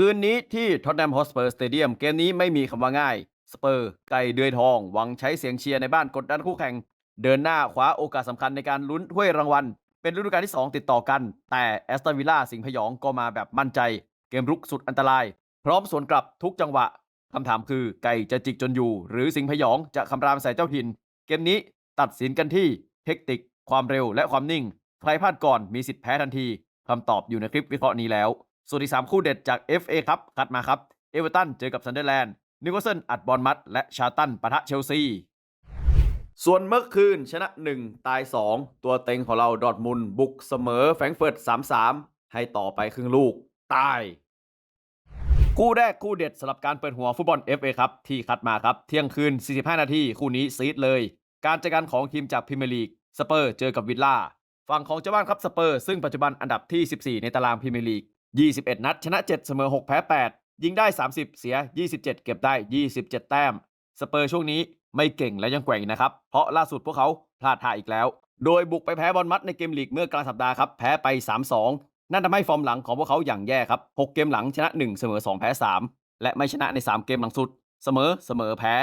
คืนนี้ที่ท็อตแนมฮอสเปอร์สเตเดียมเกมนี้ไม่มีคำว่าง่ายสเปอร์ไก่เดือยทอง หวังใช้เสียงเชียร์ในบ้านกดดันคู่แข่ง เดินหน้าคว้าโอกาสสำคัญในการลุ้นถ้วยรางวัล เป็นฤดูกาลที่ 2 ติดต่อกัน แต่แอสตันวิลล่าสิงห์พยองก็มาแบบมั่นใจ เกมรุกสุดอันตราย พร้อมสวนกลับทุกจังหวะคำถามคือไก่จะจิกจนอยู่ หรือสิงห์พยองจะคำรามใส่เจ้าถิ่น เกมนี้ตัดสินกันที่เทคนิคความเร็วและความนิ่ง ใครพลาดก่อนมีสิทธิ์แพ้ทันทีคำตอบอยู่ในคลิปวิเคราะห์นี้แล้ว ส่วนที่3คู่เด็ดจาก FA ครับคัดมาครับ เอเวอร์ตันเจอกับซันเดอร์แลนด์ นิวคาสเซิลอัดบอลมัด และชาตันปะทะเชลซี ส่วนเมื่อคืนชนะ 1 ตาย 2 ตัวเต็งของเราดอร์ทมุนบุกเสมอแฟรงเฟิร์ต3-3 ให้ต่อไปครึ่งลูก ตาย คู่แรกคู่เด็ดสำหรับการเปิดหัวฟุตบอล FA ครับที่คัดมาครับ เที่ยงคืน 45 นาทีคู่นี้ซีดเลย การเจอกันของทีมจากพรีเมียร์ลีกสเปอร์เจอกับวิลล่าฝั่งของเจ้าบ้านครับสเปอร์ซึ่งปัจจุบันอันดับที่ 14 ในตารางพรีเมียร์ลีก 21 นัด ชนะ 7 เสมอ 6 แพ้ 8 ยิงได้ 30 เสีย 27 เก็บได้ 27 แต้ม สเปอร์ช่วงนี้ไม่เก่งและยังแกว่งนะครับ เพราะล่าสุดพวกเขาพลาดท่าอีกแล้ว โดยบุกไปแพ้บอลมัดในเกมลีกเมื่อกลางสัปดาห์ครับ แพ้ไป 3-2 นั่นทำให้ฟอร์มหลังของพวกเขาอย่างแย่ครับ 6 เกมหลังชนะ 1 เสมอ 2 แพ้ 3 และไม่ชนะใน 3 เกมหลังสุด เสมอเสมอแพ้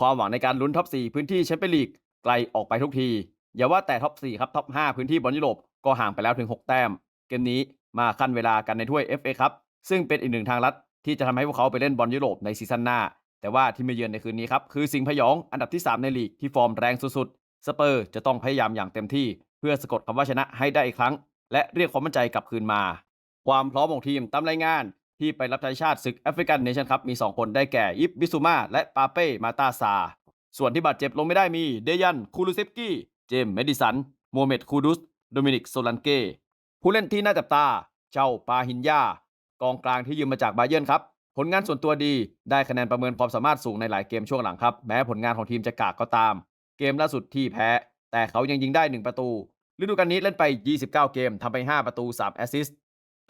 ความหวังในการลุ้นท็อป 4 พื้นที่แชมเปี้ยนลีกไกลออกไปทุกที อย่าว่าแต่ท็อป 4 ครับท็อป 5 พื้นที่บอลยุโรปก็ห่างไปแล้วถึง 6 แต้ม เกมนี้ มาขั้นเวลากันในถ้วย FA ครับซึ่งเป็นอีกหนึ่งทางลัดที่จะทำให้พวกเขาไปเล่นบอลยุโรปในซีซั่นหน้า แต่ว่าที่มาเยือนในคืนนี้ครับคือสิงห์พยองอันดับที่ 3 ในลีกที่ฟอร์มแรงสุดๆสเปอร์จะต้องพยายามอย่างเต็มที่ เพื่อสะกดคำว่าชนะให้ได้อีกครั้ง และเรียกความมั่นใจกลับคืนมา ความพร้อมของทีมตามรายงานที่ไปรับใช้ชาติศึกแอฟริกันเนชั่นคัพมี 2 คนได้แก่อิฟบิซูมาและปาเป้มาตาซา ส่วนที่บาดเจ็บลงไม่ได้มีเดยันคูลูเซฟกี้เจมส์เมดิสันโมเมดคูดุสโดมินิกโซลันเก ผู้เล่นที่น่าจับตา เจ้าปาฮินยากองกลางที่ยืมมาจากบาเยิร์นครับ ผลงานส่วนตัวดีได้คะแนนประเมินความสามารถสูงในหลายเกมช่วงหลังครับ แม้ผลงานของทีมจะกากก็ตาม เกมล่าสุดที่แพ้ แต่เขายังยิงได้ 1 ประตู ฤดูกาลนี้เล่นไป 29 เกมทำไป 5 ประตู 3 แอสซิสต์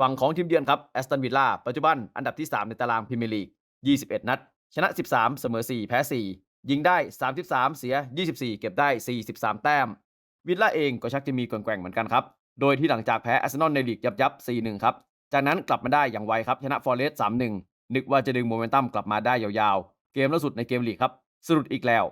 ฝั่งของทีมเยือนครับแอสตันวิลล่าปัจจุบันอันดับที่ 3 ในตารางพรีเมียร์ลีก 21 นัด ชนะ 13 เสมอ 4 แพ้ 4 ยิงได้ 33 เสีย 24 เก็บได้ 43 แต้ม วิลล่าเองก็ชักจะมีแกว่งๆเหมือนกันครับ โดยที่หลังจากแพ้อาร์เซนอลในลีกยับยับ 4-1 ครับ จากนั้นกลับมาได้อย่างไวครับ ชนะฟอร์เรสต์3-1 นึกว่าจะดึงโมเมนตัมกลับมาได้ยาวๆ เกมล่าสุดในเกมลีกครับสรุดอีกแล้ว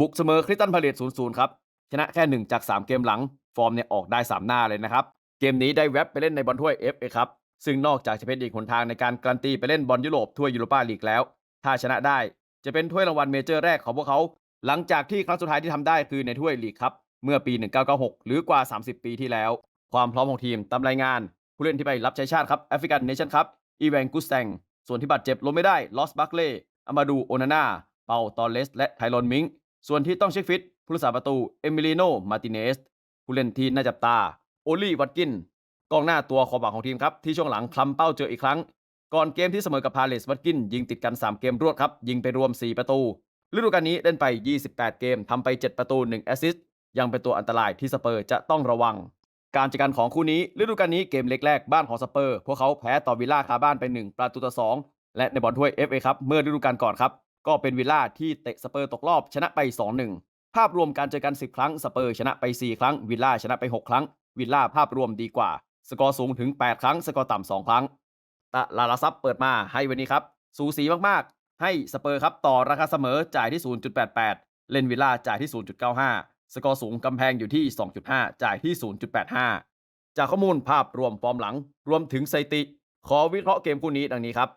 บุกเสมอคริสตันพาเลต0-0 ครับ ชนะแค่ 1 จาก 3 เกมหลัง ฟอร์มเนี่ยออกได้ 3 หน้าเลยนะครับ เกมนี้ได้แวบไปเล่นในบอลถ้วย FA ครับซึ่งนอกจากจะเป็นอีกหนทางในการการันตีไปเล่นบอลยุโรปถ้วยยูโรปาลีกแล้ว ถ้าชนะได้จะเป็นถ้วยรางวัลเมเจอร์แรกของพวกเขา หลังจากที่ครั้งสุดท้ายที่ทำได้คือในถ้วยลีกครับเมื่อปี 1996 หรือกว่า 30 ปีที่แล้ว ความพร้อมของทีมตามรายงานผู้เล่นที่ไปรับใช้ชาติครับแอฟริกันเนชั่นครับอีแวนกุสแตงส่วนที่บาดเจ็บลงไม่ได้ลอสบัคเล่อามาดูโอนาน่าเปาตอเลส และไทรอนมิงส่วนที่ต้องเช็คฟิตผู้รักษาประตูเอมิลิโนมาติเนสผู้เล่นที่น่าจับตาโอลี่วัตกินกองหน้าตัวขอบหวังของทีมครับ ที่ช่วงหลังคลำเป้าเจออีกครั้ง ก่อนเกมที่เสมอกับพาเลสวัตกิน ยิงติดกัน 3 เกมรวดครับ ยิงไปรวม 4 ประตูฤดูกาลนี้เล่นไป 28 เกมทำไป 7 ประตู 1 แอสซิสต์ยังเป็นตัวอันตรายที่สเปอร์จะต้องระวัง การจัดการของคู่นี้ฤดูกาลนี้เกมเล็กแรกบ้านของสเปอร์ พวกเขาแพ้ต่อวิลล่าคาบ้านไป 1 ประตูต่อ 2 และในบอลถ้วย FA ครับเมื่อฤดูกาลก่อนครับ ก็เป็นวิลล่าที่เตะสเปอร์ตกรอบชนะไป 2-1 ภาพรวมการเจอกัน 10 ครั้งสเปอร์ชนะไป 4 ครั้งวิลล่าชนะไป 6 ครั้ง วิลล่าภาพรวมดีกว่า สกอร์สูงถึง 8 ครั้ง สกอร์ต่ำ2ครั้งตะลาลาซับเปิดมาให้วันนี้ครับสูสีมากๆ ให้สเปอร์ครับต่อราคาเสมอจ่ายที่ 0.88 เล่นวิลล่าจ่ายที่ 0.95 สกอร์สูงกำแพงอยู่ที่ 2.5 จ่ายที่ 0.85 จากข้อมูลภาพรวมฟอร์มหลัง รวมถึงสถิติ ขอวิเคราะห์เกมคู่นี้ดังนี้ครับ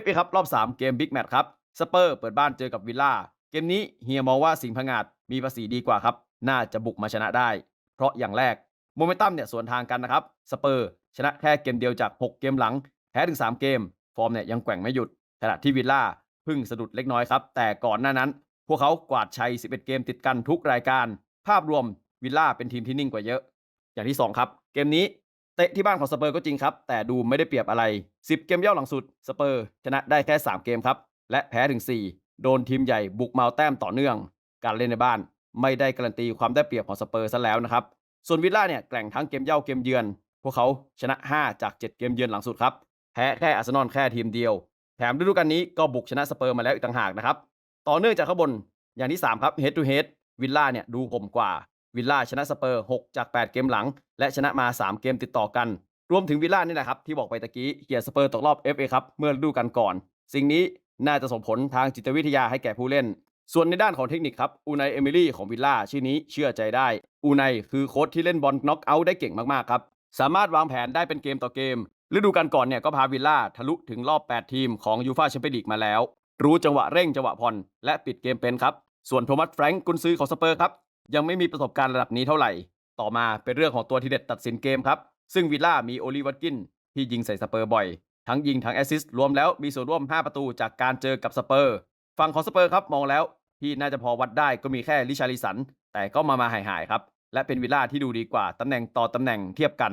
FA ครับรอบ 3 เกมบิ๊กแมตช์ครับสเปอร์เปิดบ้านเจอกับวิลล่า เกมนี้เฮียมองว่าสิงห์พงาดมีภาษีดีกว่าครับ น่าจะบุกมาชนะได้ เพราะอย่างแรกโมเมนตัมเนี่ยสวนทางกันนะครับสเปอร์ชนะแค่เกมเดียวจาก 6 เกมหลังแพ้ถึง 3 เกม ฟอร์มเนี่ยยังแกว่งไม่หยุดขณะที่วิลล่าพิ่งสะดุดเล็กน้อยครับ แต่ก่อนหน้านั้น พวกเขากวาดชัย 11 เกมติดกันทุกรายการ ภาพรวมวิลล่าเป็นทีมที่นิ่งกว่าเยอะ อย่างที่ 2 ครับ เกมนี้เตะที่บ้านของสเปอร์ก็จริงครับ แต่ดูไม่ได้เปรียบอะไร 10 เกมย่าหลังสุดสเปอร์ชนะได้แค่ 3 เกมครับ และแพ้ถึง 4 โดนทีมใหญ่บุกเมาแต้มต่อเนื่อง การเล่นในบ้านไม่ได้การันตีความได้เปรียบของสเปอร์ซะแล้วนะครับ ส่วนวิลล่าเนี่ยแกร่งทั้งเกมเย่าเกมเยือน พวกเขาชนะ 5 จาก 7 เกมเยือนหลังสุดครับแพ้แค่อาร์เซนอลแค่ทีมเดียว แถมฤดูกาลนี้ก็บุกชนะสเปอร์มาแล้วอีกต่างหากนะครับต่อเนื่องจากข้างบนอย่างที่ 3 ครับ head to head วิลล่าเนี่ยดูข่มกว่า วิลล่าชนะสเปอร์ 6 จาก 8 เกมหลัง และชนะมา 3 เกมติดต่อกัน รวมถึงวิลล่านี่แหละครับ ที่บอกไปตะกี้เกียร์สเปอร์ตกรอบ FA ครับเมื่อฤดูกาลก่อน สิ่งนี้น่าจะส่งผลทางจิตวิทยาให้แก่ผู้เล่น ส่วนในด้านของเทคนิคครับอูไนเอมิลี่ของวิลล่าชื่อนี้เชื่อใจได้อูไนคือโค้ชที่เล่นบอลน็อกเอาท์ได้เก่งมากๆครับสามารถวางแผนได้เป็นเกมต่อเกมฤดูกาลก่อนเนี่ยก็พาวิลล่าทะลุถึงรอบ 8 ทีมของยูฟาแชมเปี้ยนลีกมาแล้ว รู้จังหวะเร่งจังหวะผ่อนและปิดเกมเป็นครับ ส่วนโทมัสแฟรงก์กุนซือของสเปอร์ครับ ยังไม่มีประสบการณ์ระดับนี้เท่าไหร่ ต่อมาเป็นเรื่องของตัวทีเด็ดตัดสินเกมครับ ซึ่งวิลล่ามีโอลิวัตกินที่ยิงใส่สเปอร์บ่อย ทั้งยิงทั้งแอสซิสต์รวมแล้วมีส่วนร่วม 5 ประตูจากการเจอกับสเปอร์ฝั่งของสเปอร์ครับมองแล้วที่น่าจะพอวัดได้ก็มีแค่ลิชาริสัน แต่ก็มามาหายหายๆครับ และเป็นวิลล่าที่ดูดีกว่าตำแหน่งต่อตำแหน่งเทียบกัน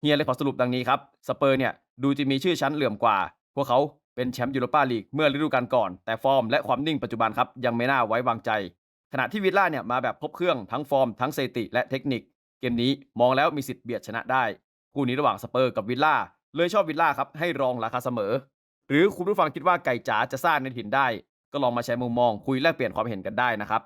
เฮียเลยขอสรุปดังนี้ครับสเปอร์เนี่ยดูจะมีชื่อชั้นเหลื่อมกว่า พวกเขา เป็นแชมป์ยูโรปาลีกเมื่อฤดูกาลก่อน แต่ฟอร์มและความนิ่งปัจจุบันครับยังไม่น่าไว้วางใจ ขณะที่วิลล่าเนี่ยมาแบบครบเครื่องทั้งฟอร์มทั้งสถิติและเทคนิค เกมนี้มองแล้วมีสิทธิ์เบียดชนะได้ คู่นี้ระหว่างสเปอร์กับวิลล่าเลยชอบวิลล่าครับให้รองราคาเสมอ หรือคุณผู้ฟังคิดว่าไก่จ๋าจะสร้างในถิ่นได้ ก็ลองมาแชร์มุมมองคุยแลกเปลี่ยนความเห็นกันได้นะครับ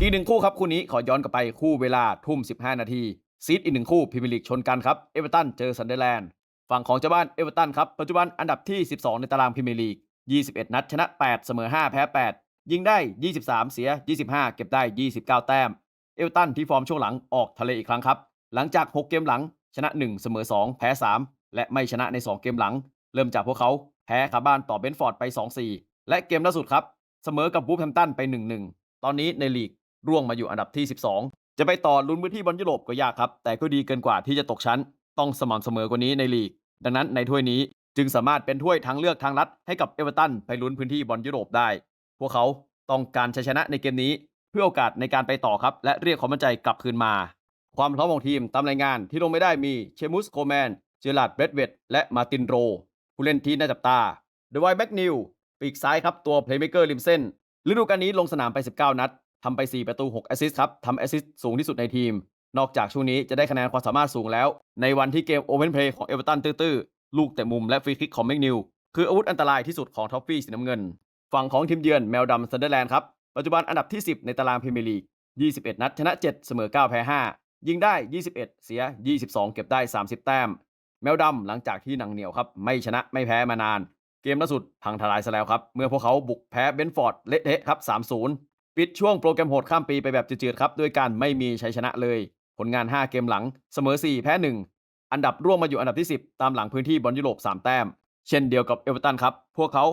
อีกหนึ่งคู่ครับคู่นี้ขอย้อนกลับไปคู่เวลาทุ่ม 15 นาทีซีดอีกหนึ่งคู่พรีเมียร์ลีกชนกันครับเอเวอร์ตันเจอซันเดอร์แลนด์ ฝั่งของเจ้าบ้านเอเวอร์ตันครับ ปัจจุบันอันดับที่ 12 ในตารางพรีเมียร์ลีก 21 นัด ชนะ 8 เสมอ 5 แพ้ 8 ยิงได้ 23 เสีย 25 เก็บได้ 29 แต้ม เอเวอร์ตันที่ฟอร์มช่วงหลังออกทะเลอีกครั้งครับ หลังจาก 6 เกมหลัง ชนะ 1 เสมอ 2 แพ้ 3 และไม่ชนะใน 2 เกมหลัง เริ่มจากพวกเขาแพ้คาบ้านต่อเบนฟอร์ดไป 2-4 และเกมล่าสุดครับ เสมอกับวูฟแฮมตันไป 1-1 ตอนนี้ในลีกร่วงมาอยู่อันดับที่ 12 จะไปต่อลุ้นพื้นที่บอลยุโรปก็ยากครับ แต่ก็ดีเกินกว่าที่จะตกชั้น ต้องสม่ำเสมอกว่านี้ในลีก ดังนั้นในถ้วยนี้จึงสามารถเป็นถ้วยทางเลือกทางลัดให้กับเอเวอร์ตันไปลุ้นพื้นที่บอลยุโรปได้ พวกเขาต้องการชัยชนะในเกมนี้ เพื่อโอกาสในการไปต่อครับและเรียกความมั่นใจกลับคืนมา ความพร้อมของทีมตามรายงานที่ลงไม่ได้มีเชมุสโคแมน เจอราร์ดเบรดเวตและมาตินโร ผู้เล่นที่น่าจับตาเดวายแบ็กนิวปีกซ้ายครับตัวเพลย์เมเกอร์ริมเส้นฤดูกาลนี้ลงสนามไป 19 นัดทำไป 4 ประตู 6 แอสซิสต์ครับทำแอสซิสต์สูงที่สุดในทีม นอกจากช่วงนี้จะได้คะแนนความสามารถสูงแล้ว ในวันที่เกมโอเ n นเพลย์ของเอเวอร์ตันตื้อๆ ลูกเตะมุมและฟรีคิกของแมกนิว คืออาวุธอันตรายที่สุดของท็อฟฟี่สีน้ำเงิน ฝั่งของทีมเยือนแมวดำซันเดอร์แลนด์ครับ ปัจจุบันอันดับที่ 10 ในตารางพรีเมียร์ลีก 21 นัดชนะ 7 เสมอ 9 แพ้ 5 ยิงได้ 21 เสีย 22 เก็บได้ 30 แต้ม แมวดำหลังจากที่หนังเหนียวครับไม่ชนะไม่แพ้มานาน เกมล่าสุดพังทลายซะแล้วครับเมื่อพวกเขาบุกแพ้เบนฟอร์ดเละเทะครับ3-0ปิดช่วงโปรแกรมโหดข้ามปีไปแบบจืดๆครับด้วยการไม่มีชัยชนะเลย ผลงาน 5 เกมหลังเสมอ 4 แพ้ 1 อันดับร่วงมาอยู่อันดับที่ 10 ตามหลังพื้นที่บอลยุโรป 3 แต้ม เช่นเดียวกับเอเวอร์ตันครับ พวกเขา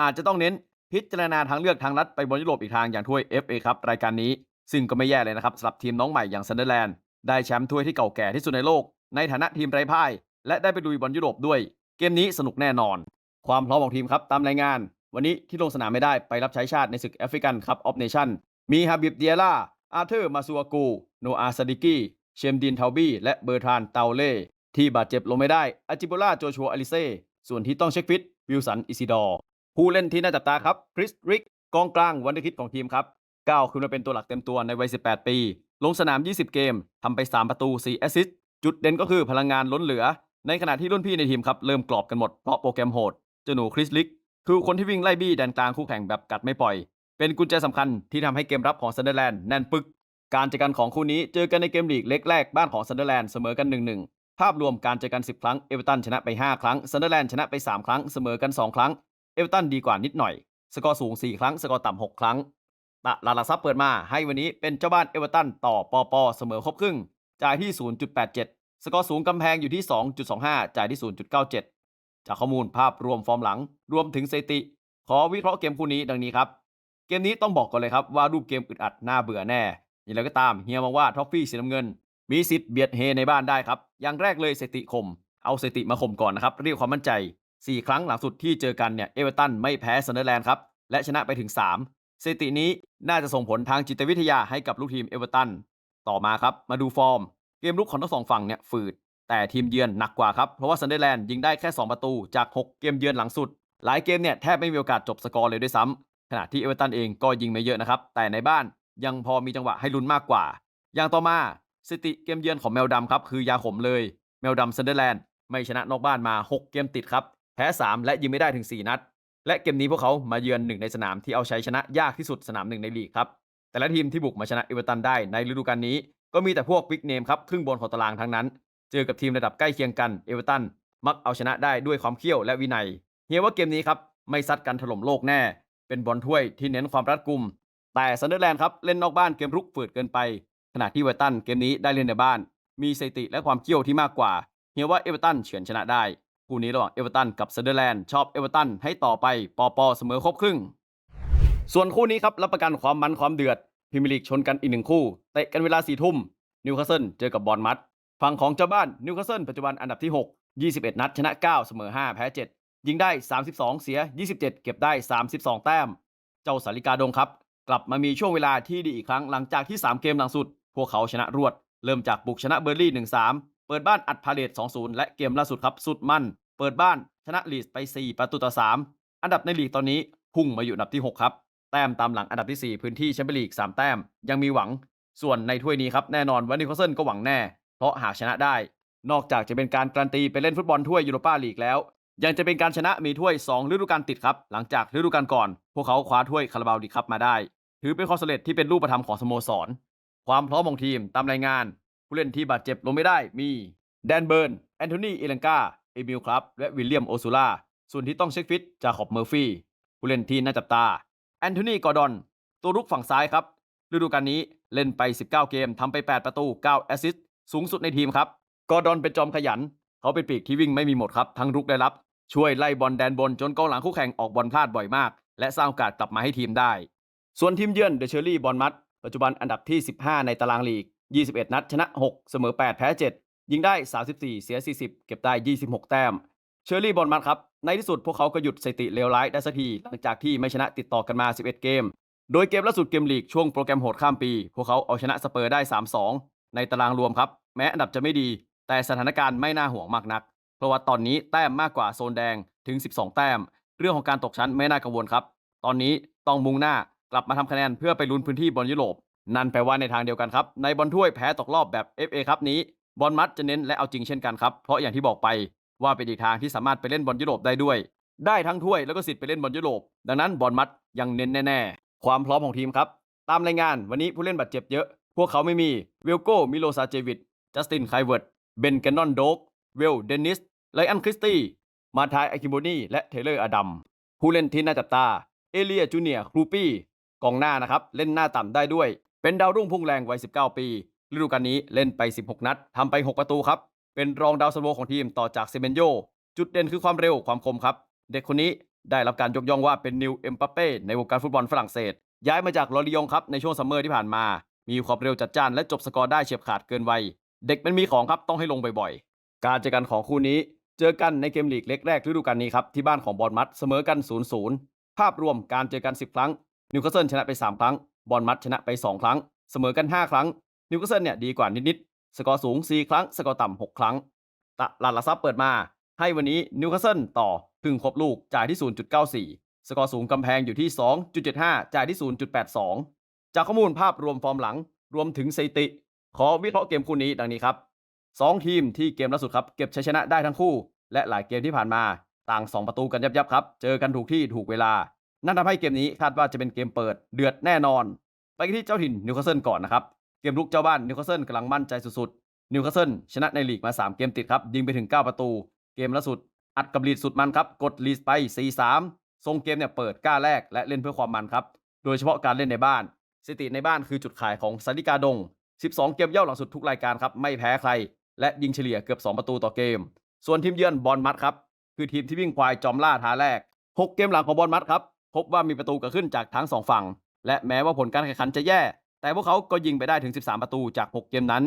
อาจจะต้องเน้นพิจารณาทางเลือกทางลัดไปบอลยุโรปอีกทางอย่างถ้วย FA ครับรายการนี้ ซึ่งก็ไม่แย่เลยนะครับสำหรับทีมน้องใหม่อย่างซันเดอร์แลนด์ได้แชมป์ถ้วยที่เก่าแก่ที่สุดในโลก ในฐานะทีมไร้พ่าย และได้ไปลุยบอลยุโรปด้วย เกมนี้สนุกแน่นอน ความพร้อมของทีมครับตามรายงาน วันนี้ที่ลงสนามไม่ได้ไปรับใช้ชาติในศึกแอฟริกันคัพออฟเนชั่นมีฮาบิบเดียร่า อาเธอร์มาซัวกู โนอาซาดิกีเชมดินทาวบี้ และเบอร์ทานเตาเล่ ที่บาดเจ็บลงไม่ได้อาจิโบล่าโจชัวอลิเซ่ ส่วนที่ต้องเช็คฟิต วิลสัน อิซิดอร์ ผู้เล่นที่น่าจับตาครับ คริสริก กองกลางวันเดคิดของทีมครับก้าวขึ้นมาเป็นตัวหลักเต็มตัวในวัย 18 ปี ลงสนาม 20 เกม ทำไป 3 ประตู 4 แอสซิสต์ จุดเด่นก็คือพลังงานล้นเหลือ ในขณะที่รุ่นพี่ในทีมครับเริ่มกรอบกันหมดเพราะโปรแกรมโหด เจ้าหนูคริสลิก คือคนที่วิ่งไล่บี้แดนกลางคู่แข่งแบบกัดไม่ปล่อย เป็นกุญแจสำคัญที่ทำให้เกมรับของซันเดอร์แลนด์แน่นปึก การเจอกันของคู่นี้เจอกันในเกมลีกเล็กแรกบ้านของซันเดอร์แลนด์เสมอกัน 1-1 ภาพรวมการเจอกัน 10 ครั้งเอเวอร์ตันชนะไป 5 ครั้งซันเดอร์แลนด์ชนะไป 3 ครั้งเสมอกัน 2 ครั้งเอเวอร์ตันดีกว่านิดหน่อย สกอร์สูง 4 ครั้ง สกอร์ต่ำ6ครั้งตะลาลาซับเปิดมาให้วันนี้เป็นเจ้าบ้านเอเวอร์ตันต่อปอปอเสมอครบครึ่ง จ่ายที่ 0.87 สกอร์สูงกำแพงอยู่ที่ 2.25 จ่ายที่ 0.97 จากข้อมูลภาพรวมฟอร์มหลัง รวมถึงสถิติ ขอวิเคราะห์เกมคู่นี้ดังนี้ครับ เกมนี้ต้องบอกก่อนเลยครับว่ารูปเกมอึดอัดน่าเบื่อแน่อย่างไรก็ตามเฮียมองว่าท็อฟฟี่สีน้ำเงิน มีสิทธิ์เบียดเฮในบ้านได้ครับ อย่างแรกเลยสติขมเอาสติมาข่มก่อนนะครับ เรียกความมั่นใจ 4 ครั้งหลังสุดที่เจอกันเนี่ยเอเวอร์ตันไม่แพ้ซันเดอร์แลนด์ครับ และชนะไปถึง 3 สตินี้น่าจะส่งผลทางจิตวิทยาให้กับลูกทีมเอเวอร์ตันต่อมาครับมาดูฟอร์ม เกมลุกของทั้งสองฝั่งเนี่ยฝืด แต่ทีมเยือนหนักกว่าครับเพราะว่าซันเดอร์แลนด์ยิงได้แค่ 2 ประตูจาก 6 เกมเยือนหลังสุด หลายเกมเนี่ยแทบไม่มีโอกาสจบสกอร์เลยด้วยซ้ำ ขณะที่เอเวอร์ตันเองก็ยิงไม่เยอะนะครับ แต่ในบ้านยังพอมีจังหวะให้ลุ้นมากกว่า อย่างต่อมาสติเกมเยือนของแมวดำครับคือยาขมเลย แมวดำซันเดอร์แลนด์ไม่ชนะนอกบ้านมา 6 เกมติดครับ แพ้ 3 และยิงไม่ได้ถึง 4 นัด และเกมนี้พวกเขามาเยือนหนึ่งในสนามที่เอาชัยชนะยากที่สุดสนามหนึ่งในลีกครับ แต่ละทีมที่บุกมาชนะเอเวอร์ตันได้ในฤดูกาลนี้ ก็มีแต่พวกบิ๊กเนมครับครึ่งบนของตารางทั้งนั้น เจอกับทีมระดับใกล้เคียงกันเอเวอร์ตันมักเอาชนะได้ด้วยความเขี้ยวและวินัย เฮียว่าเกมนี้ครับไม่ซัดกันถล่มโลกแน่ เป็นบอลถ้วยที่เน้นความรัดกุม แต่ซันเดอร์แลนด์ครับเล่นนอกบ้านเกมรุกฝืดเกินไป ขณะที่เอเวอร์ตันเกมนี้ได้เล่นในบ้าน มีสถิติและความเขี้ยวที่มากกว่าเฮียว่าเอเวอร์ตันเฉือนชนะได้คู่นี้ระหว่างเอเวอร์ตันกับซันเดอร์แลนด์ชอบเอเวอร์ตันให้ต่อไปปอปอเสมอครบครึ่ง ส่วนคู่นี้ครับรับประกันความมันความเดือดพรีเมียร์ลีกชนกันอีกหนึ่งคู่เตะกันเวลาสี่ทุ่มนิวคาสเซิลเจอกับบอลมัดฝั่งของเจ้าบ้านนิวคาสเซิลปัจจุบันอันดับที่ 6 21 นัดชนะ 9 เสมอ 5 แพ้ 7 ยิงได้ 32 เสีย 27 เก็บได้ 32 แต้ม เจ้าสาริกาดงครับ กลับมามีช่วงเวลาที่ดีอีกครั้งหลังจากที่ 3 เกมหลังสุด พวกเขาชนะรวด เริ่มจากบุกชนะเบอร์ลี่ 1-3 เปิดบ้านอัดพาเลต2-0 และเกมล่าสุดครับ สุดมันเปิดบ้านชนะลีสไป 4 ประตูต่อ 3 อันดับในลีกตอนนี้พุ่งมาอยู่อันดับที่ 6 ครับ แต้มตามหลังอันดับที่ 4 พื้นที่แชมเปี้ยนลีก 3 แต้ม ยังมีหวัง ส่วนในถ้วยนี้ครับแน่นอนว่านิโคลเซนก็หวังแน่ เพราะหากชนะได้ นอกจากจะเป็นการการันตีไปเล่นฟุตบอลถ้วยยูโรปาลีกแล้ว ยังจะเป็นการชนะมีถ้วย 2 ฤดูกาลติดครับ หลังจากฤดูกาลก่อน พวกเขาคว้าถ้วยคาราบาวลีครับมาได้ ถือเป็นความสำเร็จที่เป็นรูปธรรมของสโมสร ความพร้อมของทีมตามรายงาน ผู้เล่นที่บาดเจ็บลงไม่ได้มี แดนเบิร์น แอนโทนีเอลังกา เอมิลครับ และวิลเลียมโอซูล่า ส่วนที่ต้องเช็คฟิตจาคอบเมอร์ฟี่ ผู้เล่นที่น่าจับตา แอนโทนีกอร์ดอน ตัวรุกฝั่งซ้ายครับ ฤดูกาลนี้เล่นไป 19 เกมทำไป 8 ประตู 9 แอสซิสต์ สูงสุดในทีมครับ กอร์ดอนเป็นจอมขยัน เขาเป็นปีกที่วิ่งไม่มีหมดครับ ทั้งรุกได้รับ ช่วยไล่บอลแดนบนจนกองหลังคู่แข่งออกบอลพลาดบ่อยมาก และสร้างโอกาสกลับมาให้ทีมได้ ส่วนทีมเยือนเดอะเชอรี่บอลมัดปัจจุบันอันดับที่ 15 ในตารางลีก 21 นัดชนะ 6 เสมอ 8 แพ้ 7 ยิงได้ 34 เสีย 40 เก็บได้ 26 แต้ม เชอรี่บอลมัดครับ ในที่สุดพวกเขาก็หยุดสถิติเลวร้ายได้สักทีหลังจากที่ไม่ชนะติดต่อกันมา 11 เกม โดยเกมล่าสุดเกมลีกช่วงโปรแกรมโหดข้ามปี พวกเขาเอาชนะสเปอร์ได้ 3-2 ในตารางรวมครับ แม้อันดับจะไม่ดี แต่สถานการณ์ไม่น่าห่วงมากนัก เพราะว่าตอนนี้แต้มมากกว่าโซนแดงถึง 12 แต้ม เรื่องของการตกชั้นไม่น่ากังวลครับ ตอนนี้ต้องมุ่งหน้ากลับมาทำคะแนนเพื่อไปลุ้นพื้นที่บอลยุโรป นั่นแปลว่าในทางเดียวกันครับ ในบอลถ้วยแพ้ตกรอบแบบ FA ครับนี้บอลมัดจะเน้นและเอาจริงเช่นกันครับ เพราะอย่างที่บอกไปว่าเป็นอีกทางที่สามารถไปเล่นบอลยุโรปได้ด้วย ได้ทั้งถ้วยแล้วก็สิทธิ์ไปเล่นบอลยุโรป ดังนั้นบอลมัดยังเน้นแน่ ๆ ความพร้อมของทีมครับ ตามรายงานวันนี้ผู้เล่นบาดเจ็บเยอะ พวกเขาไม่มีเวลโกมิโลซาเจวิดจัสตินไคเวิร์ดเบนแกนนอนโดกเวลเดนิส ไลอันคริสตี้ มาทายอาคิโบนีและเทเลอร์อดัม ผู้เล่นที่น่าจับตา เอเลียจูเนียครูปี้ กองหน้านะครับ เล่นหน้าต่ำได้ด้วย เป็นดาวรุ่งพุ่งแรงวัย 19 ปี ฤดูกาลนี้เล่นไป 16 นัดทำไป 6 ประตูครับ เป็นรองดาวซันโวของทีมต่อจากเซเมนโย จุดเด่นคือความเร็วความคมครับ เด็กคนนี้ได้รับการยกย่องว่าเป็นนิวเอ็มปาเป้ในวงการฟุตบอลฝรั่งเศส ย้ายมาจากลอริยงครับในช่วงซัมเมอร์ที่ผ่านมา มีความเร็วจัดจ้านและจบสกอร์ได้เฉียบขาดเกินวัย เด็กมันมีของครับต้องให้ลงบ่อยๆ การเจอกันของคู่นี้ เจอกันในเกมลีกเล็กแรกฤดูกาลนี้ครับ ที่บ้านของบอลมัดเสมอกัน 0-0 ภาพรวมการเจอกัน 10 ครั้ง นิวคาสเซิลชนะไป 3 ครั้ง บอลมัดชนะไป 2 ครั้ง เสมอกัน 5 ครั้ง นิวคาสเซิลเนี่ยดีกว่านิดๆ สกอร์สูง 4 ครั้ง สกอร์ต่ำ 6 ครั้งตลาดหลักทรัพย์เปิดมา ให้วันนี้นิวคาสเซิลต่อพึงครบลูกจ่ายที่ 0.94 สกอร์สูงกำแพงอยู่ที่ 2.75 จ่ายที่ 0.82 จากข้อมูลภาพรวมฟอร์มหลัง รวมถึงสถิติ ขอวิเคราะห์เกมคู่นี้ดังนี้ครับ 2 ทีมที่เกมล่าสุดครับเก็บชัยชนะได้ทั้งคู่ และหลายเกมที่ผ่านมาต่าง 2 ประตูกันยับยับครับ เจอกันถูกที่ถูกเวลา นั่นทำให้เกมนี้คาดว่าจะเป็นเกมเปิดเดือดแน่นอน ไปที่เจ้าถิ่นนิวคาสเซิลก่อนนะครับ เกมลุกเจ้าบ้านนิวคาสเซิลกำลังมั่นใจสุดๆนิวคาสเซิลชนะในลีกมา 3 เกมติดครับยิงไปถึง 9 ประตู เกมล่าสุด อัดกับลีดสุดมันครับกดลีดไป4-3ทรงเกมเนี่ยเปิดกล้าแรกและเล่นเพื่อความมันครับโดยเฉพาะการเล่นในบ้านสถิติในบ้านคือจุดขายของซาดิกาดง 12 เกมเย่าหลังสุดทุกรายการครับไม่แพ้ใคร และยิงเฉลี่ยเกือบ 2 ประตูต่อเกม ส่วนทีมเยือนบอลมัดครับ คือทีมที่วิ่งควายจอมล่าท้าแรก 6 เกมหลังของบอลมัดครับพบว่ามีประตูเกิดขึ้นจากทั้ง 2 ฝั่ง และแม้ว่าผลการแข่งขันจะแย่ แต่พวกเขาก็ยิงไปได้ถึง 13 ประตูจาก 6 เกมนั้น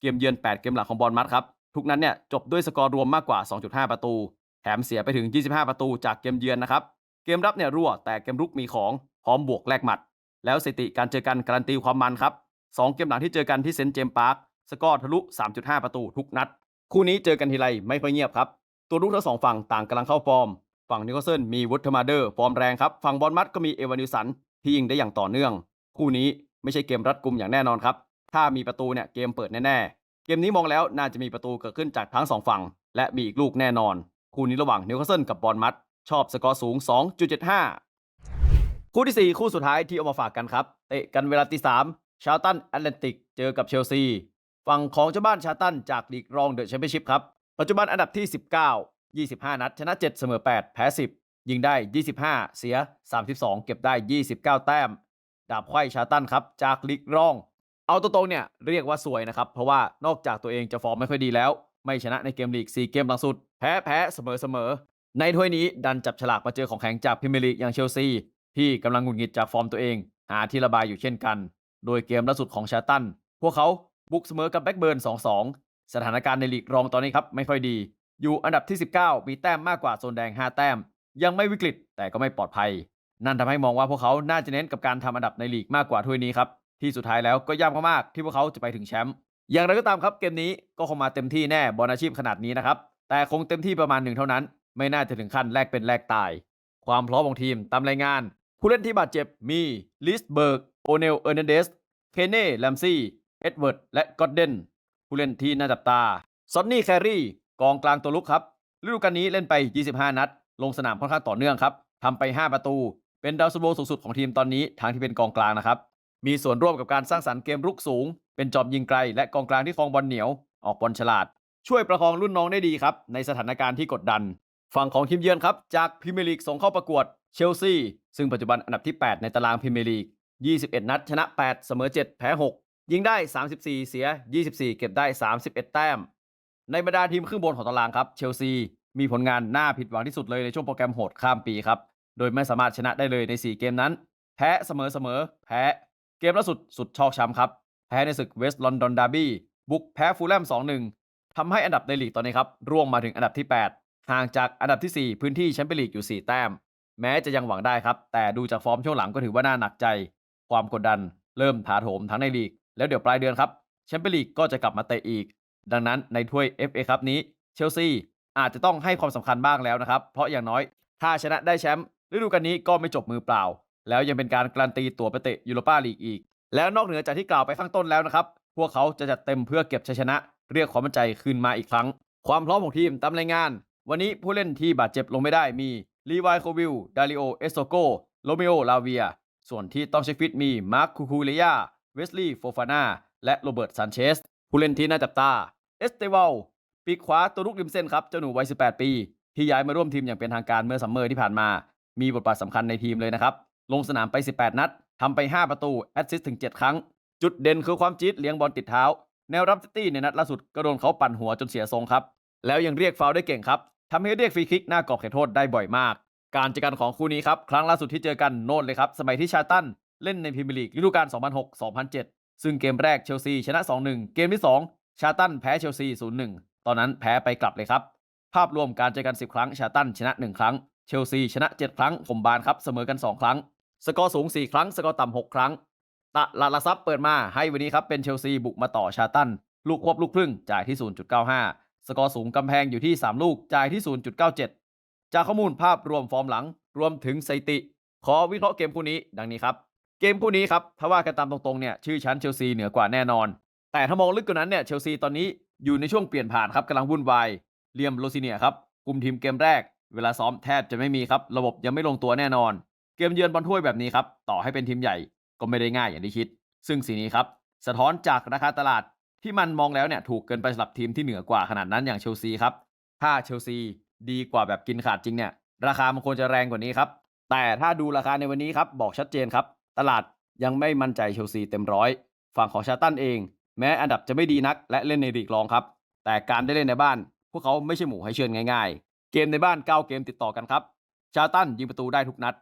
เกมเยือน 8 เกมหลังของบอลมัดครับทุกนั้นเนี่ยจบด้วยสกอร์รวมมากกว่า 2.5 ประตู แถมเสียไปถึง 25 ประตูจากเกมเยือนนะครับเกมรับเนี่ยรั่วแต่เกมรุกมีของพร้อมบวกแลกหมัด แล้วสถิติการเจอกันการันตีความมันครับ 2 เกมหลังที่เจอกันที่เซนต์เจมส์พาร์ค สกอร์ทะลุ 3.5 ประตูทุกนัด คู่นี้เจอกันทีไรไม่ค่อยเงียบครับ ตัวลุกทั้งสองฝั่งต่างกำลังเข้าฟอร์ม ฝั่งนิโคลเซิลมีวุฒมาเดอร์ฟอร์มแรงครับ ฝั่งบอลมัดก็มีเอวานิสันที่ยิงได้อย่างต่อเนื่อง คู่นี้ไม่ใช่เกมรัดกุมอย่างแน่นอนครับ ถ้ามีประตูเนี่ยเกมเปิดแน่ๆ เกมนี้มองแล้วน่าจะมีประตูเกิดขึ้นจากทั้งสองฝั่ง และมีอีกลูกแน่นอน คู่นี้ระหว่างนิวคาสเซิลกับบอลมัด ชอบสกอร์สูง 2.75 คู่ที่ 4 คู่สุดท้ายที่เอามาฝากกันครับ เตะกันเวลาตีสามชาลตันแอตแลนติกเจอกับเชลซี ฝั่งของเจ้าบ้านชาตันจากลีกรองเดอะแชมเปี้ยนชิพครับ ปัจจุบันอันดับที่ 19 25 นัด ชนะ 7 เสมอ 8 แพ้ 10 ยิงได้ 25 เสีย 32 เก็บได้ 29 แต้ม ดาบไขว้ชาตันครับ จากลีกรอง เอาตรงๆเนี่ยเรียกว่าสวยนะครับ เพราะว่านอกจากตัวเองจะฟอร์มไม่ค่อยดีแล้ว ไม่ชนะในเกมลีก 4 เกมหลังสุด แพ้แพ้เสมอเสมอ ในถ้วยนี้ดันจับฉลากมาเจอของแข็งจากพรีเมลีกอย่างเชลซีที่กำลังหงุดหงิดจากฟอร์มตัวเอง หาที่ระบายอยู่เช่นกัน โดยเกมล่าสุดของชาตัน พวกเขา บุกเสมอกับแบ็กเบิร์น2-2 สถานการณ์ในลีกรองตอนนี้ครับไม่ค่อยดี อยู่อันดับที่ 19 มีแต้มมากกว่าโซนแดง 5 แต้ม ยังไม่วิกฤตแต่ก็ไม่ปลอดภัย นั่นทำให้มองว่าพวกเขาน่าจะเน้นกับการทำอันดับในลีกมากกว่าถ้วยนี้ครับที่สุดท้ายแล้วก็ยากมากๆที่พวกเขาจะไปถึงแชมป์อย่างไรก็ตามครับเกมนี้ก็คงมาเต็มที่แน่บอลอาชีพขนาดนี้นะครับแต่คงเต็มที่ประมาณหนึ่งเท่านั้น ไม่น่าจะถึงขั้นแลกเป็นแลกตาย ความพร้อมของทีมตามรายงาน ผู้เล่นที่บาดเจ็บมีลิสเบิร์กโอเนลเออร์นันเดส เคเน่แลมซี่ เอ็ดเวิร์ดและก็อดเดนผู้เล่นที่น่าจับตาซอนนี่แครี่กองกลางตัวลุกครับฤดูกาลนี้เล่นไป 25 นัด ลงสนามค่อนข้างต่อเนื่องครับทำไป 5 ประตู เป็นดาวซันโบสูงสุดของทีมตอนนี้ทางที่เป็นกองกลางนะครับ มีส่วนร่วมกับการสร้างสรรค์เกมรุกสูง เป็นจอบยิงไกล และกองกลางที่ครองบอลเหนียว ออกบอลฉลาด ช่วยประคองรุ่นน้องได้ดีครับ ในสถานการณ์ที่กดดัน ฝั่งของทีมเยือนครับจากพรีเมียร์ลีกส่งเข้าประกวดเชลซีซึ่งปัจจุบันอันดับที่ 8 ในตารางพรีเมียร์ลีก 21 นัดชนะ 8 เสมอ 7 แพ้ 6 ยิงได้ 34 เสีย 24 เก็บได้ 31 แต้ม ในบรรดาทีมครึ่งบนของตารางครับ เชลซี มีผลงานน่าผิดหวังที่สุดเลยในช่วงโปรแกรมโหดข้ามปีครับ โดยไม่สามารถชนะได้เลยใน 4 เกมนั้น แพ้เสมอเสมอแพ้ เกมล่าสุดสุดชอกช้ำครับ แพ้ในศึกเวสต์ลอนดอนดาร์บี้บุกแพ้ฟูลแลม 2-1ทำให้อันดับในลีกตอนนี้ครับร่วงมาถึงอันดับที่ 8 ห่างจากอันดับที่ 4 พื้นที่แชมเปี้ยนลีกอยู่ 4 แต้ม แม้จะยังหวังได้ครับ แต่ดูจากฟอร์มช่วงหลังก็ถือว่าน่าหนักใจ ความกดดัน เริ่มถาโถมทั้งในลีก แล้วเดี๋ยวปลายเดือนครับแชมเปี้ยนลีกก็จะกลับมาเตะอีก ดังนั้นในถ้วย FA ครับนี้เชลซีอาจจะต้องให้ความสำคัญบ้างแล้วนะครับ เพราะอย่างน้อย ถ้าชนะได้แชมป์ฤดูกาลนี้ก็ไม่จบมือเปล่า แล้วยังเป็นการการันตีตั๋วไปเตะยูโรปาลีกอีก แล้วนอกเหนือจากที่กล่าวไปข้างต้นแล้วนะครับ พวกเขาจะจัดเต็มเพื่อเก็บชัยชนะ เรียกความมั่นใจคืนมาอีกครั้ง ความพร้อมของทีมตามรายงาน วันนี้ผู้เล่นที่บาดเจ็บลงไม่ได้มีลีวายโควิล ดาริโอ เอสโซโกโรเมโอ ลาเวีย ส่วนที่ต้องเช็คฟิตมีมาร์คคูคูเลีย เวสลีย์โฟฟาน่าและโรเบิร์ตซานเชสผู้เล่นที่น่าจับตา เอสเตวาลปีกขวาตัวลุกริมเส้นครับ เจ้าหนูวัย 18 ปี ที่ย้ายมาร่วมทีมอย่างเป็นทางการเมื่อซัมเมอร์ที่ผ่านมา มีบทบาทสำคัญในทีมเลยนะครับ ลงสนามไป 18 นัดทำไป 5 ประตู แอสซิสต์ถึง 7 ครั้ง จุดเด่นคือความจี๊ดเลี้ยงบอลติดเท้า แนวรับซิตี้ในนัดล่าสุดก็โดนเขาปั่นหัวจนเสียทรงครับ แล้วยังเรียกฟาวล์ได้เก่งครับทำให้เรียกฟรีคิกหน้ากรอบเขตโทษได้บ่อยมาก การเจอกันของคู่นี้ครับ ครั้งล่าสุดที่เจอกันโน่นเลยครับ สมัยที่ชาตัน เล่นในพรีเมียร์ลีกฤดูกาล2006-2007 ซึ่งเกมแรกเชลซีชนะ 2-1 เกมที่ 2 ชาตันแพ้เชลซี 0-1 ตอนนั้นแพ้ไปกลับเลยครับ ภาพรวมการเจอกัน 10 ครั้งชาตันชนะ 1 ครั้ง เชลซีชนะ 7 ครั้งผมบานครับเสมอกัน 2 ครั้ง สกอร์สูง 4 ครั้ง สกอร์ต่ำ 6 ครั้งตะลาลาซับเปิดมาให้วันนี้ครับเป็นเชลซีบุกมาต่อชาตันลูกควบลูกครึ่งจ่ายที่ 0.95 สกอร์สูงกำแพงอยู่ที่ 3 ลูกจ่ายที่ 0.97 จากข้อมูลภาพรวมฟอร์มหลัง รวมถึงสถิติ ขอวิเคราะห์เกมคู่นี้ดังนี้ครับ เกมคู่นี้ครับถ้าว่ากันตามตรงๆเนี่ยชื่อชั้นเชลซีเหนือกว่าแน่นอน แต่ถ้ามองลึกกว่านั้นเนี่ยเชลซีตอนนี้อยู่ในช่วงเปลี่ยนผ่านครับกำลังวุ่นวายเลียมโรซิเนียครับคุมทีมเกมแรก เวลาซ้อมแทบจะไม่มีครับ ระบบยังไม่ลงตัวแน่นอน เกมเยือนบอลถ้วยแบบนี้ครับต่อให้เป็นทีมใหญ่ก็ไม่ได้ง่ายอย่างที่คิด ซึ่งสีนี้ครับสะท้อนจากราคาตลาดที่มันมองแล้วเนี่ยถูกเกินไปสำหรับทีมที่เหนือกว่าขนาดนั้นอย่างเชลซีครับถ้าเชลซีดีกว่าแบบกินขาดจริงเนี่ยราคามันควรจะแรงกว่านี้ครับแต่ถ้าดูราคาในวันนี้ครับบอกชัดเจนครับ ตลาดยังไม่มั่นใจเชลซีเต็มร้อยฝั่งของชาตันเอง แม้อันดับจะไม่ดีนัก และเล่นในลีกรองครับ แต่การได้เล่นในบ้าน พวกเขาไม่ใช่หมูให้เชื่อง่าย ๆ เกมในบ้าน9เกมติดต่อกันครับ ชาตันยิงประตูได้ทุกนัด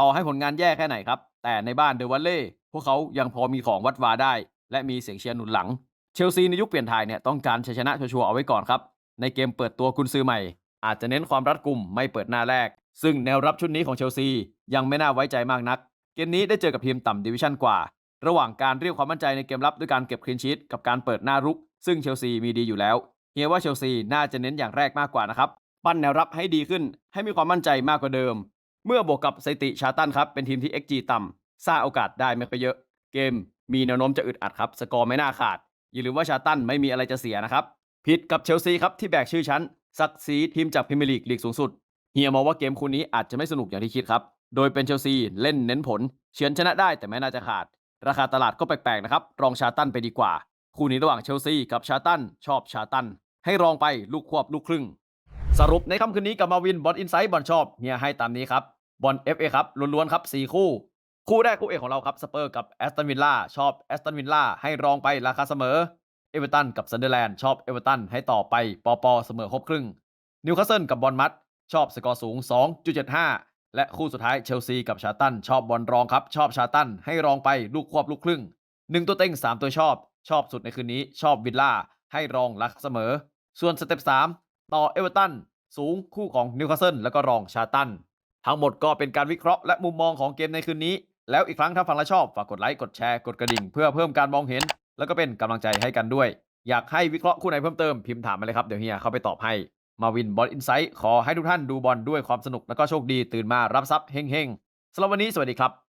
ต่อให้ผลงานแย่แค่ไหนครับ แต่ในบ้านเดอะวัลเล่พวกเขายังพอมีของวัดวาได้ และมีเสียงเชียร์หนุนหลัง เชลซีในยุคเปลี่ยนถ่ายเนี่ยต้องการชัยชนะชัวร์เอาไว้ก่อนครับ ในเกมเปิดตัวกุนซือใหม่ อาจจะเน้นความรัดกุมไม่เปิดหน้าแรก ซึ่งแนวรับชุดนี้ของเชลซียังไม่น่าไว้ใจมากนัก เกมนี้ได้เจอกับทีมต่ำดิวิชั่นกว่า ระหว่างการเรียกความมั่นใจในเกมรับด้วยการเก็บคลีนชีตกับการเปิดหน้ารุก ซึ่งเชลซีมีดีอยู่แล้วเฮียว่าเชลซีน่าจะเน้นอย่างแรกมากกว่านะครับปั้นแนวรับให้ดีขึ้น ให้มีความมั่นใจมากกว่าเดิม เมื่อบวกกับสติชาตันครับเป็นทีมที่ XG ต่ำสร้างโอกาสได้ไม่ค่อยเยอะ เกมมีแนวโน้มจะอึดอัดครับสกอร์ไม่น่าขาด อย่าลืมว่าชาตันไม่มีอะไรจะเสียนะครับผิดกับเชลซีครับที่แบกชื่อชั้นศักดิ์ศรีทีมจากพรีเมียร์ลีกลีกสูงสุดเฮียมองว่าเกมคู่นี้อาจจะไม่สนุกอย่างที่คิดครับ โดยเป็นเชลซีเล่นเน้นผล เฉือนชนะได้แต่ไม่น่าจะขาด ราคาตลาดก็แปลกๆนะครับ รองชาตันไปดีกว่า คู่นี้ระหว่างเชลซีกับชาตันชอบชาตัน ให้รองไปลูกควบลูกครึ่ง สรุปในค่ำคืนนี้กับมาวินบอลอินไซต์บอลชอบเฮียให้ตามนี้ครับบอล FA ครับล้วนๆครับ4คู่ คู่แรกคู่เอกของเราครับสเปอร์กับแอสตันวิลล่าชอบแอสตันวิลล่าให้รองไปราคาเสมอเอเวอร์ตันกับซันเดอร์แลนด์ชอบเอเวอร์ตันให้ต่อไปปอปอเสมอครบครึ่งนิวคาสเซิลกับบอลมัดชอบสกอร์สูง 2.75 และคู่สุดท้ายเชลซีกับชาตัน ชอบบอลรองครับ ชอบชาตัน ให้รองไปลูกควบลูกครึ่งหนึ่งตัวเต็งสามตัวชอบ ชอบสุดในคืนนี้ ชอบวิลล่า ให้รองรักเสมอ ส่วนสเต็ป3ต่อเอเวอร์ตัน สูงคู่ของนิวคาสเซิลแล้วก็รองชาตัน ทั้งหมดก็เป็นการวิเคราะห์และมุมมองของเกมในคืนนี้ แล้วอีกครั้งถ้าฟังและชอบฝากกดไลค์กดแชร์กดกระดิ่ง เพื่อเพิ่มการมองเห็น แล้วก็เป็นกำลังใจให้กันด้วย อยากให้วิเคราะห์คู่ไหนเพิ่มเติมพิมพ์ถามมาเลยครับเดี๋ยวเฮียเข้าไปตอบให้ มาวินบอลอินไซต์ขอให้ทุกท่านดูบอลด้วยความสนุกแล้วก็โชคดีตื่นมารับทรัพย์เฮงๆสำหรับวันนี้สวัสดีครับ